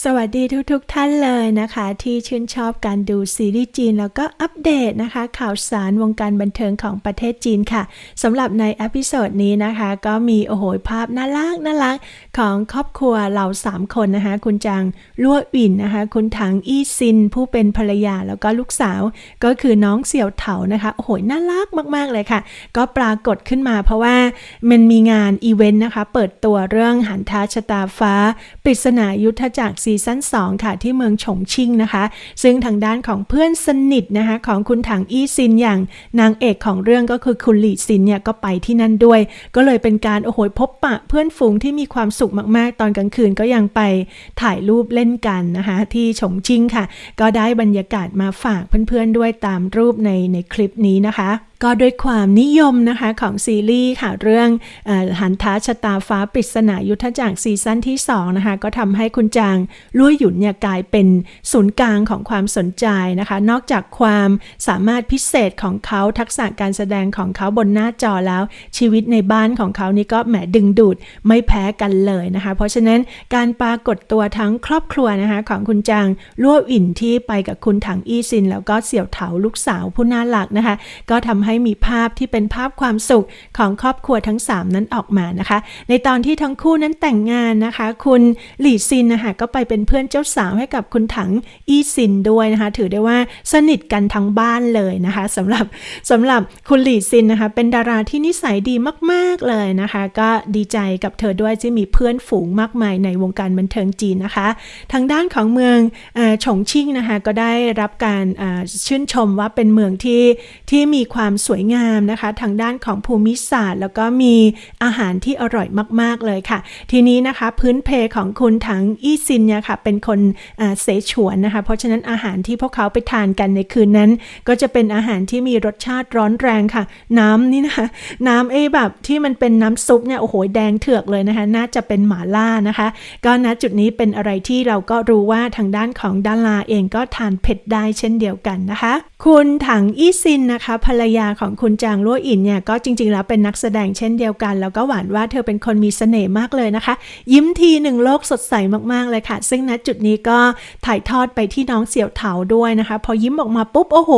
สวัสดีทุกๆทท่านเลยนะคะ ที่ชื่นชอบการดูซีรีส์จีน แล้วก็อัปเดตนะคะ ข่าวสารวงการบันเทิงของประเทศจีนค่ะสำหรับในอพิโซดนี้นะคะ ก็มีโอ้โหภาพน่ารักน่ารักของครอบครัวเราสามคนนะคะ คุณจางลั่วอินนะคะ คุณถังอี้ซิน ผู้เป็นภรรยาแล้วก็ลูกสาว ก็คือน้องเสี่ยวเถานะคะโอ้โหน่ารักมากๆเลยค่ะ ก็ปรากฏขึ้นมาเพราะว่ามันมีงานอีเวนต์นะคะ เปิดตัวเรื่องหันท้าชะตาฟ้าปริศนายุทธจักรซีซั่น2 ค่ะที่เมืองฉงชิ่งนะคะ ซึ่งทางด้านของเพื่อนสนิทนะคะของคุณถังอี้ซินอย่างนางเอกของเรื่องก็คือคุณหลี่ซินเนี่ยก็ไปที่นั่นด้วย ก็เลยเป็นการโอ้โหพบปะเพื่อนฝูงที่มีความสุขมากๆ ตอนกลางคืนก็ยังไปถ่ายรูปเล่นกันนะคะที่ฉงชิ่งค่ะ ก็ได้บรรยากาศมาฝากเพื่อนๆด้วยตามรูปในในคลิปนี้นะคะ ก็ด้วยความนิยมนะคะของซีรีส์ค่ะเรื่องหันท้าชะตาฟ้าปริศนายุทธจักรซีซั่นที่2นะคะก็ทำให้คุณจางลุยหยุนเนี่ยกลายเป็นศูนย์กลางของความสนใจนะคะ นอกจากความสามารถพิเศษของเขาทักษะการแสดงของเขาบนหน้าจอแล้ว ชีวิตในบ้านของเขานี่ก็แหมดึงดูดไม่แพ้กันเลยนะคะ เพราะฉะนั้นการปรากฏตัวทั้งครอบครัวนะคะของคุณจางลั่วอินที่ไปกับคุณถังอี้ซิน แล้วก็เสี่ยวเถาลูกสาวผู้น่ารักนะคะ ก็ทำให้ให้มีภาพที่เป็นภาพความสุขของครอบครัวทั้ง 3 นั้นออกมานะคะ ในตอนที่ทั้งคู่นั้นแต่งงานนะคะ คุณหลี่ซินนะคะก็ไปเป็นเพื่อนเจ้าสาวให้กับคุณถังอี้ซินด้วยนะคะ ถือได้ว่าสนิทกันทั้งบ้านเลยนะคะสำหรับสำหรับคุณหลี่ซินนะคะ เป็นดาราที่นิสัยดีมาก ๆเลยนะคะ ก็ดีใจกับเธอด้วยที่มีเพื่อนฝูงมากมายในวงการบันเทิงจีนนะคะ ทางด้านของเมืองฉงชิ่งนะคะก็ได้รับการชื่นชมว่าเป็นเมืองที่ที่มีความสวยงามนะคะ ทางด้านของภูมิศาสตร์ แล้วก็มีอาหารที่อร่อยมาก ๆ เลยค่ะ ทีนี้นะคะพื้นเพของคุณถังอี้ซินเนี่ยค่ะเป็นคนเสฉวนนะคะ เพราะฉะนั้นอาหารที่พวกเขาไปทานกันในคืนนั้น ก็จะเป็นอาหารที่มีรสชาติร้อนแรงค่ะ น้ำนี่นะคะน้ำเอแบบที่มันเป็นน้ำซุปเนี่ยโอ้โหแดงเถือกเลยนะคะ น่าจะเป็นหมาล่านะคะ ก็ณจุดนี้เป็นอะไรที่เราก็รู้ว่าทางด้านของดาราเองก็ทานเผ็ดได้เช่นเดียวกันนะคะ คุณถังอี้ซินนะคะภรรยาของคุณจางลัวอินเนี่ยก็จริง ๆ แล้วเป็นนักแสดงเช่นเดียวกัน แล้วก็หวานว่าเธอเป็นคนมีเสน่ห์มากเลยนะคะ ยิ้มทีหนึ่งโลกสดใสมากๆเลยค่ะ ซึ่งณจุดนี้ก็ถ่ายทอดไปที่น้องเสี่ยวเถาด้วยนะคะ พอยิ้มออกมาปุ๊บโอ้โห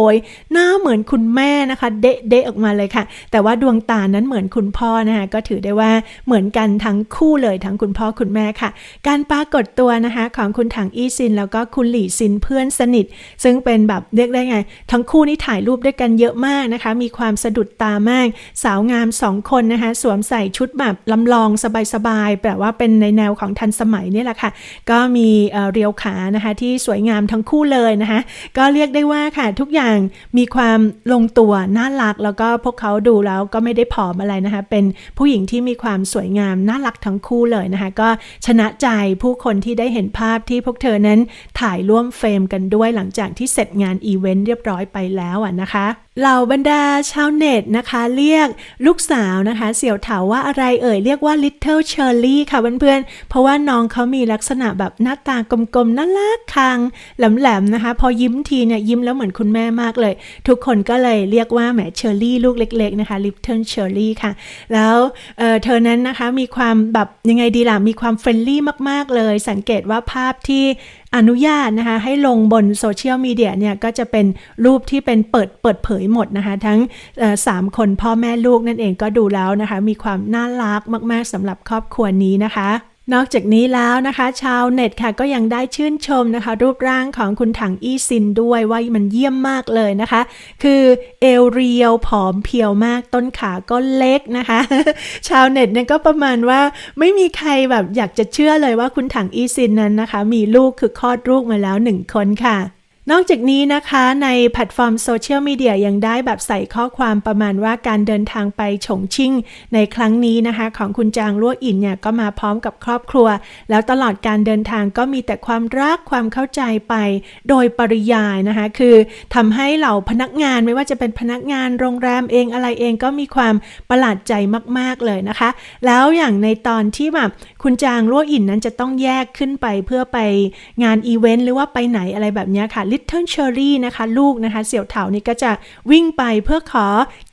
หน้าเหมือนคุณแม่นะคะ เดะเดะออกมาเลยค่ะ แต่ว่าดวงตานั้นเหมือนคุณพ่อนะคะก็ถือได้ว่าเหมือนกันทั้งคู่เลยทั้งคุณพ่อคุณแม่ค่ะ การปรากฏตัวนะคะของคุณถังอี้ซิน แล้วก็คุณหลี่ซินเพื่อนสนิท ซึ่งเป็นแบบเรียกได้ไง ทั้งคู่นี่ถ่ายรูปด้วยกันเยอะมากนะคะมีความสะดุดตามาก สาวงามสองคนนะคะ สวมใส่ชุดแบบลำลองสบายๆแบบว่าเป็นในแนวของทันสมัยนี่แหละค่ะ ก็มีเรียวขานะคะที่สวยงามทั้งคู่เลยนะคะ ก็เรียกได้ว่าค่ะทุกอย่างมีความลงตัวน่ารัก แล้วก็พวกเขาดูแล้วก็ไม่ได้ผอมอะไรนะคะ เป็นผู้หญิงที่มีความสวยงามน่ารักทั้งคู่เลยนะคะ ก็ชนะใจผู้คนที่ได้เห็นภาพที่พวกเธอนั้นถ่ายร่วมเฟรมกันด้วยหลังจากที่เสร็จงานอีเวนต์เรียบร้อยไปแล้วอะนะคะ เหล่าบรรดาชาวเน็ตนะคะ เรียกลูกสาวนะคะ เสี่ยวเถาว่าอะไรเอ่ย เรียกว่า Little Shirley ค่ะเพื่อนๆ เพราะว่าน้องเขามีลักษณะแบบหน้าตากลมๆน่ารักคางแหลมๆนะคะ พอยิ้มทีเนี่ยยิ้มแล้วเหมือนคุณแม่มากเลย ทุกคนก็เลยเรียกว่าแหมเชอร์รี่ลูกเล็กๆนะคะ Little Shirley ค่ะ แล้วเเธอนั้นนะคะมีความแบบยังไงดีล่ะมีความเฟรนลี่มากๆเลย สังเกตว่าภาพที่ อนุญาตนะคะให้ลงบนโซเชียลมีเดียเนี่ยก็จะเป็นรูปที่เป็นเปิดเปิดเผยหมดนะคะ ทั้งสามคนพ่อแม่ลูกนั่นเองก็ดูแล้วนะคะ มีความน่ารักมาก ๆสำหรับครอบครัวนี้นะคะ นอกจากนี้แล้วนะคะ ชาวเน็ตค่ะก็ยังได้ชื่นชมนะคะ รูปร่างของคุณถังอี้ซินด้วยว่ามันเยี่ยมมากเลยนะคะ คือเอวเรียวผอมเพียวมากต้นขาก็เล็กนะคะ ชาวเน็ตเนี่ยก็ประมาณว่าไม่มีใครแบบอยากจะเชื่อเลยว่าคุณถังอี้ซินนั้นนะคะ มีลูกคือคลอดลูกมาแล้วหนึ่งคนค่ะ นอกจากนี้นะคะในแพลตฟอร์มโซเชียลมีเดียยังได้แบบใส่ข้อความประมาณว่าการเดินทางไปฉงชิ่ง ในครั้งนี้นะคะ ของคุณจางลั่วอินเนี่ยก็มาพร้อมกับครอบครัว แล้วตลอดการเดินทางก็มีแต่ความรักความเข้าใจไปโดยปริยายนะคะ คือทำให้เหล่าพนักงานไม่ว่าจะเป็นพนักงานโรงแรมเองอะไรเองก็มีความประหลาดใจมากๆเลยนะคะ แล้วอย่างในตอนที่แบบคุณจางลั่วอินนั้นจะต้องแยกขึ้นไปเพื่อไปงานอีเวนต์หรือว่าไปไหนอะไรแบบนี้ค่ะ Little Cherry นะคะลูกนะคะเสี่ยวเถานี่ก็จะวิ่งไปเพื่อขอ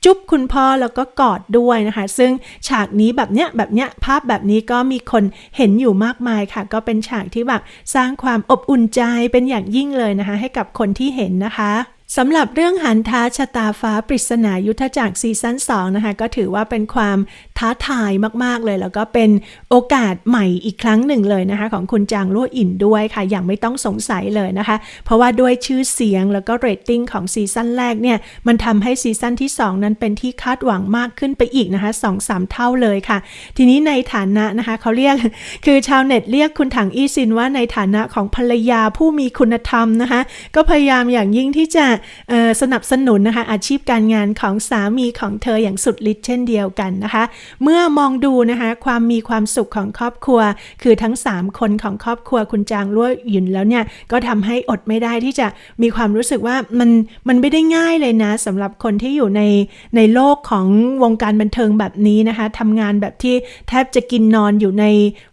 จุ๊บคุณพ่อแล้วก็กอดด้วยนะคะ ซึ่งฉากนี้แบบเนี้ยแบบเนี้ยภาพแบบนี้ก็มีคนเห็นอยู่มากมายค่ะ ก็เป็นฉากที่แบบสร้างความอบอุ่นใจเป็นอย่างยิ่งเลยนะคะ ให้กับคนที่เห็นนะคะสำหรับเรื่องหันท้าชะตาฟ้าปริศนายุทธจักรซีซั่น2นะคะ ก็ถือว่าเป็นความ ท้าทายมาก ๆ เลย แล้วก็เป็นโอกาสใหม่อีกครั้งหนึ่งเลยนะคะ ของคุณจางลั่วอินด้วยค่ะ อย่างไม่ต้องสงสัยเลยนะคะ เพราะว่าด้วยชื่อเสียงแล้วก็เรตติ้งของซีซั่นแรกเนี่ย มันทำให้ซีซั่นที่ 2 นั้นเป็นที่คาดหวังมากขึ้นไปอีกนะคะสองสามเท่าเลยค่ะ ทีนี้ในฐานะนะคะเขาเรียกคือชาวเน็ตเรียกคุณถังอี้ซินว่าในฐานะของภรรยาผู้มีคุณธรรมนะคะก็พยายามอย่างยิ่งที่จะสนับสนุนนะคะอาชีพการงานของสามีของเธออย่างสุดฤทธิ์เช่นเดียวกันนะคะเมื่อมองดูนะคะความมีความสุขของครอบครัว คือทั้ง 3 คนของครอบครัวคุณจางลั่วหยุนแล้วเนี่ยก็ทำให้อดไม่ได้ที่จะมีความรู้สึกว่ามันมันไม่ได้ง่ายเลยนะสำหรับคนที่อยู่ในในโลกของวงการบันเทิงแบบนี้นะคะทำงานแบบที่แทบจะกินนอนอยู่ใน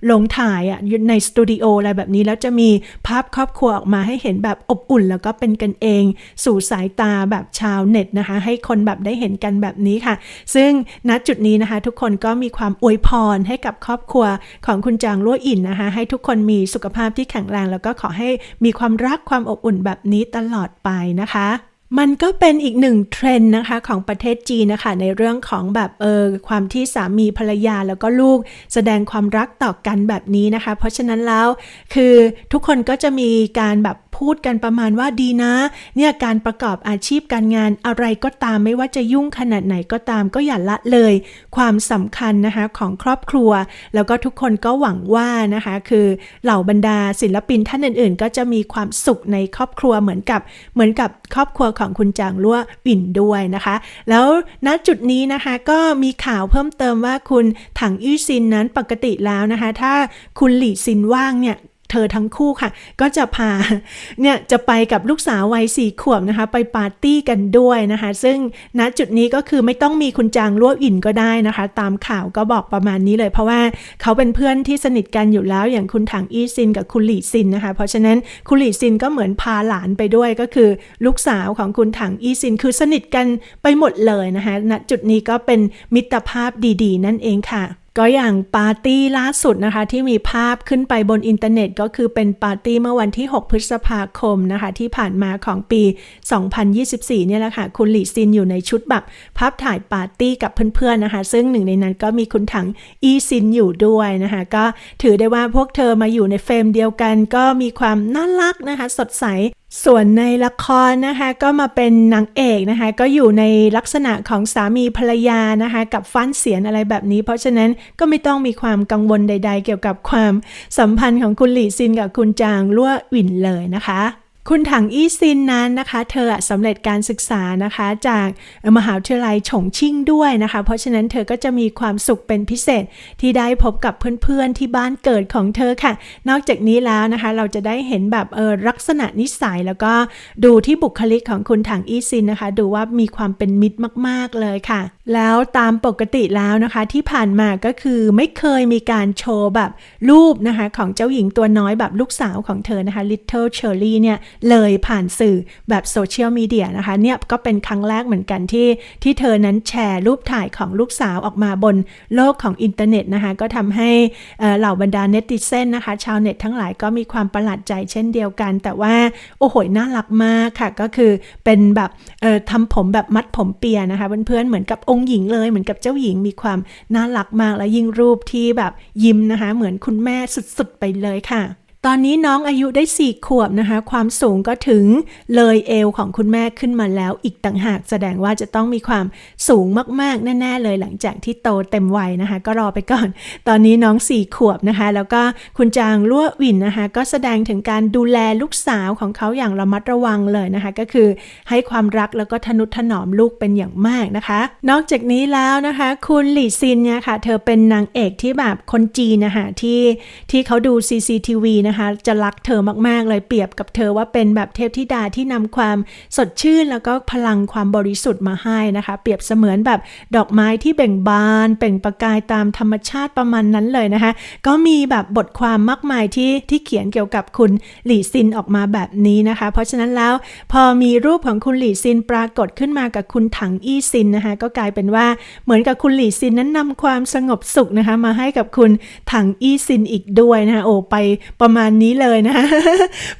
โรงถ่ายอะ่ะในสตูดิโออะไรแบบนี้แล้วจะมีภาพครอบครัวออกมาให้เห็นแบบอบอุ่น แล้วก็เป็นกันเอง สู่สายตาแบบชาวเน็ตนะคะ ให้คนแบบได้เห็นกันแบบนี้ค่ะ ซึ่งณจุดนี้นะคะทุกคนก็มีความอวยพรให้กับครอบครัวของคุณจางลั่วอินนะคะ ให้ทุกคนมีสุขภาพที่แข็งแรง แล้วก็ขอให้มีความรักความอบอุ่นแบบนี้ตลอดไปนะคะ มันก็เป็นอีกหนึ่งเทรนด์นะคะของประเทศจีนนะคะในเรื่องของแบบเออความที่สามีภรรยาแล้วก็ลูกแสดงความรักต่อกันแบบนี้นะคะ เพราะฉะนั้นแล้วคือทุกคนก็จะมีการแบบพูดกันประมาณว่าดีนะ เนี่ยการประกอบอาชีพการงานอะไรก็ตามไม่ว่าจะยุ่งขนาดไหนก็ตามก็อย่าละเลย ความสำคัญนะคะของครอบครัว แล้วก็ทุกคนก็หวังว่านะคะคือเหล่าบรรดาศิลปินท่านอื่น ๆ ก็จะมีความสุขในครอบครัวเหมือนกับเหมือนกับครอบครัวของคุณจางลั่ววินด้วยนะคะ แล้วณจุดนี้นะคะก็มีข่าวเพิ่มเติมว่าคุณถังอี้ซินนั้นปกติแล้วนะคะ ถ้าคุณหลี่ซินว่างเนี่ย เธอทั้งคู่ค่ะ ก็จะพาเนี่ยจะไปกับลูกสาววัยสี่ขวบนะคะ ไปปาร์ตี้กันด้วยนะคะ ซึ่งณจุดนี้ก็คือไม่ต้องมีคุณจางลั่วอินก็ได้นะคะ ตามข่าวก็บอกประมาณนี้เลย เพราะว่าเขาเป็นเพื่อนที่สนิทกันอยู่แล้วอย่างคุณถังอี้ซินกับคุณหลี่ซินนะคะ เพราะฉะนั้นคุณหลี่ซินก็เหมือนพาหลานไปด้วยก็คือ ลูกสาวของคุณถังอี้ซิน คือสนิทกันไปหมดเลยนะคะณจุดนี้ก็เป็นมิตรภาพดี ๆ นั่นเองค่ะ ก็อย่างปาร์ตี้ล่าสุดนะคะ ที่มีภาพขึ้นไปบนอินเทอร์เน็ต ก็คือเป็นปาร์ตี้เมื่อวันที่ 6 พฤษภาคมนะคะ ที่ผ่านมาของปี 2024 เนี่ยแหละค่ะ คุณหลีซินอยู่ในชุดแบบภาพถ่ายปาร์ตี้กับเพื่อนๆนะคะ ซึ่งหนึ่งในนั้นก็มีคุณถังอีซินอยู่ด้วยนะคะ ก็ถือได้ว่าพวกเธอมาอยู่ในเฟรมเดียวกัน ก็มีความน่ารักนะคะ สดใสส่วนในละครนะคะก็มาเป็นนางเอกนะคะก็อยู่ในลักษณะของสามีภรรยานะคะกับฟันเสียนอะไรแบบนี้ เพราะฉะนั้นก็ไม่ต้องมีความกังวลใด ๆ เกี่ยวกับความสัมพันธ์ของคุณหลี่ซินกับคุณจางลั่วหวินเลยนะคะ คุณถังอี้ซินนั้นนะคะ เธอสำเร็จการศึกษานะคะ จากมหาวิทยาลัยฉงชิ่งด้วยนะคะ เพราะฉะนั้นเธอก็จะมีความสุขเป็นพิเศษที่ได้พบกับเพื่อนๆที่บ้านเกิดของเธอค่ะ นอกจากนี้แล้วนะคะ เราจะได้เห็นแบบเออลักษณะนิสัยแล้วก็ดูที่บุคลิกของคุณถังอี้ซินนะคะ ดูว่ามีความเป็นมิตรมาก ๆเลยค่ะ แล้วตามปกติแล้วนะคะที่ผ่านมาก็คือไม่เคยมีการโชว์แบบรูปนะคะของเจ้าหญิงตัวน้อยแบบลูกสาวของเธอนะคะ Little Cherry เนี่ยเลยผ่านสื่อแบบโซเชียลมีเดียนะคะเนี่ยก็เป็นครั้งแรกเหมือนกันที่ที่เธอนั้นแชร์รูปถ่ายของลูกสาวออกมาบนโลกของอินเทอร์เน็ตนะคะก็ทำให้เหล่าบรรดาเนติเซนนะคะชาวเน็ตทั้งหลายก็มีความประหลาดใจเช่นเดียวกัน แต่ว่าโอ้โหน่ารักมากค่ะ ก็คือเป็นแบบทำผมแบบมัดผมเปียนะคะเพื่อนๆเหมือนกับองค์หญิงเลยเหมือนกับเจ้าหญิงมีความน่ารักมากและยิ่งรูปที่แบบยิ้มนะคะ เหมือนคุณแม่สุดๆไปเลยค่ะ ตอนนี้น้องอายุได้สี่ขวบนะคะ ความสูงก็ถึงเลยเอวของคุณแม่ขึ้นมาแล้วอีกต่างหากแสดงว่าจะต้องมีความสูงมากๆ แน่ๆ เลยหลังจากที่โตเต็มวัยนะคะ ก็รอไปก่อน ตอนนี้น้องสี่ขวบนะคะ แล้วก็คุณจางลั่ววินนะคะ ก็แสดงถึงการดูแลลูกสาวของเขาอย่างระมัดระวังเลยนะคะ ก็คือให้ความรักแล้วก็ทนุถนอมลูกเป็นอย่างมากนะคะ นอกจากนี้แล้วนะคะ คุณหลี่ซินเนี่ยค่ะ เธอเป็นนางเอกที่แบบคนจีนนะคะที่ที่เขาดู CCTV นะคะนะคะจะรักเธอมากๆ เลยเปรียบกับเธอว่าเป็นแบบเทพธิดาที่นำความสดชื่น แล้วก็พลังความบริสุทธิ์มาให้นะคะ เปรียบเสมือนแบบดอกไม้ที่เบ่งบาน เป่งประกายตามธรรมชาติประมาณนั้นเลยนะคะ ก็มีแบบบทความมากมายที่ที่เขียนเกี่ยวกับคุณหลี่ซินออกมาแบบนี้นะคะ เพราะฉะนั้นแล้วพอมีรูปของคุณหลี่ซินปรากฏขึ้นมากับคุณถังอี้ซินนะคะก็กลายเป็นว่าเหมือนกับคุณหลี่ซินนั้นนำความสงบสุขนะคะมาให้กับคุณถังอี้ซินอีกด้วยนะคะโอ้ไปประมาณนี้เลยนะ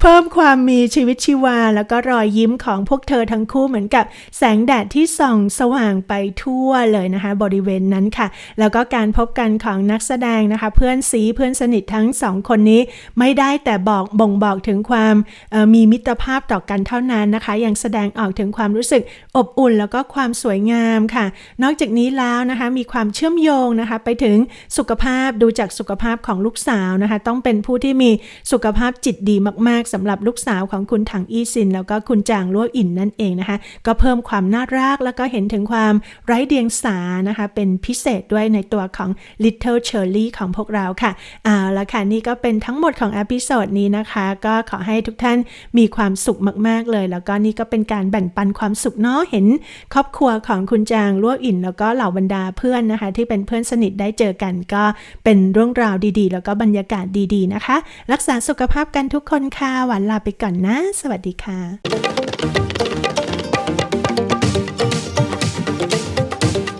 เพิ่มความมีชีวิตชีวา แล้วก็รอยยิ้มของพวกเธอทั้งคู่เหมือนกับแสงแดดที่ส่องสว่างไปทั่วเลยนะคะ บริเวณนั้นค่ะ แล้วก็การพบกันของนักแสดงนะคะ เพื่อนซีเพื่อนสนิททั้งสองคนนี้ ไม่ได้แต่บอกบ่งบอกถึงความมีมิตรภาพต่อกันเท่านั้นนะคะ ยังแสดงออกถึงความรู้สึกอบอุ่น แล้วก็ความสวยงามค่ะ นอกจากนี้แล้วนะคะมีความเชื่อมโยงนะคะ ไปถึงสุขภาพดูจากสุขภาพของลูกสาวนะคะ ต้องเป็นผู้ที่มีสุขภาพจิตดีมาก ๆสำหรับลูกสาวของคุณถังอี้ซิน แล้วก็คุณจางลั่วอินนั่นเองนะคะ ก็เพิ่มความน่ารักแล้วก็เห็นถึงความไร้เดียงสานะคะ เป็นพิเศษด้วยในตัวของ Little Cherry ของพวกเราค่ะเอาละค่ะ นี่ก็เป็นทั้งหมดของอพิโซดนี้นะคะ ก็ขอให้ทุกท่านมีความสุขมาก ๆ เลย แล้วก็นี่ก็เป็นการแบ่งปันความสุขเนาะเห็น ครอบครัวของคุณจางลั่วอิน แล้วก็เหล่าบรรดาเพื่อนนะคะ ที่เป็นเพื่อนสนิทได้เจอกันก็เป็นเรื่องราวดีๆ แล้วก็บรรยากาศดีๆนะคะรักษาสุขภาพกันทุกคนค่ะ หวานลาไปก่อนนะ สวัสดีค่ะ